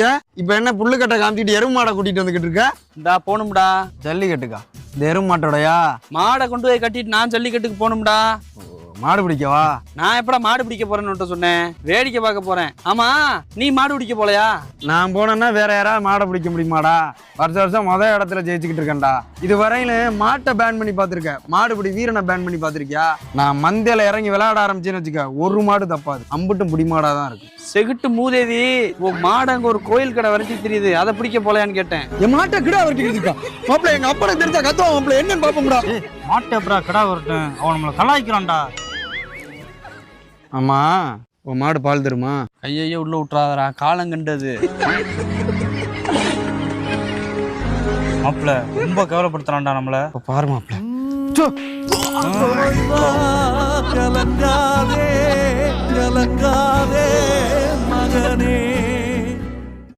இப்ப என்ன புல்லுக்கட்டை காமிச்சிட்டு எருமை மாடை கூட்டிட்டு வந்துகிட்டு இருக்க? இந்தா போகணும்டா. ஜல்லிக்கட்டுக்கா? இந்த எருமை மாட்டோடயா மாடை கொண்டு போய் கட்டிட்டு நான் ஜல்லிக்கட்டுக்கு போகணும்டா. மாடு பிடிக்கவா? நான் எப்படா மாடு பிடிக்க போறேன்னு சொன்னேன்? வேடிக்கை பார்க்க போறேன். ஆமா நீ மாடு பிடிக்க போலையா? நான் போனேன்னா வேற யாராவது மாடை பிடிக்க முடியுமாடா? வருஷம் வருஷம் முத இடத்துல ஜெயிச்சுக்கிட்டு இருக்கேன்டா. இது வரையில மாட்டை பேன் பண்ணி பார்த்துருக்கேன் மாடுபிடி வீரனை பேன் பண்ணி பார்த்துருக்கியா? நான் மந்தையில இறங்கி விளையாட ஆரம்பிச்சேன்னு வச்சுக்க ஒரு மாடு தப்பாது. அம்புட்டும் புடி மாடா தான் இருக்கு. செகுட்டு மூதேவி மாடு அங்க ஒரு கோயில் கடை வரைக்கும் தெரியுது. அதை பிடிக்க போலையான்னு கேட்டேன். என் மாட்டை கிடா அவர்கிட்ட இருக்கா மாப்பிள்ள எங்க அப்பனை தெரிஞ்சா கத்துவா மாப்பிள்ள. என்னன்னு பாப்போம்டா. மாட்டை எப்படா கடா வரட்டும்? அவன் நம்மளை கலாய்க்கிறான்டா. ஆமா உன் மாடு பால் தருமா? ஐயையோ உள்ள விட்டுறாதடா காலம் கண்டது. மாப்பிள்ள ரொம்ப கேவலப்படுத்துறான்டா நம்மள. இப்ப பாரு மாப்பிள்ள கலங்காதே கலங்காதே மகனே.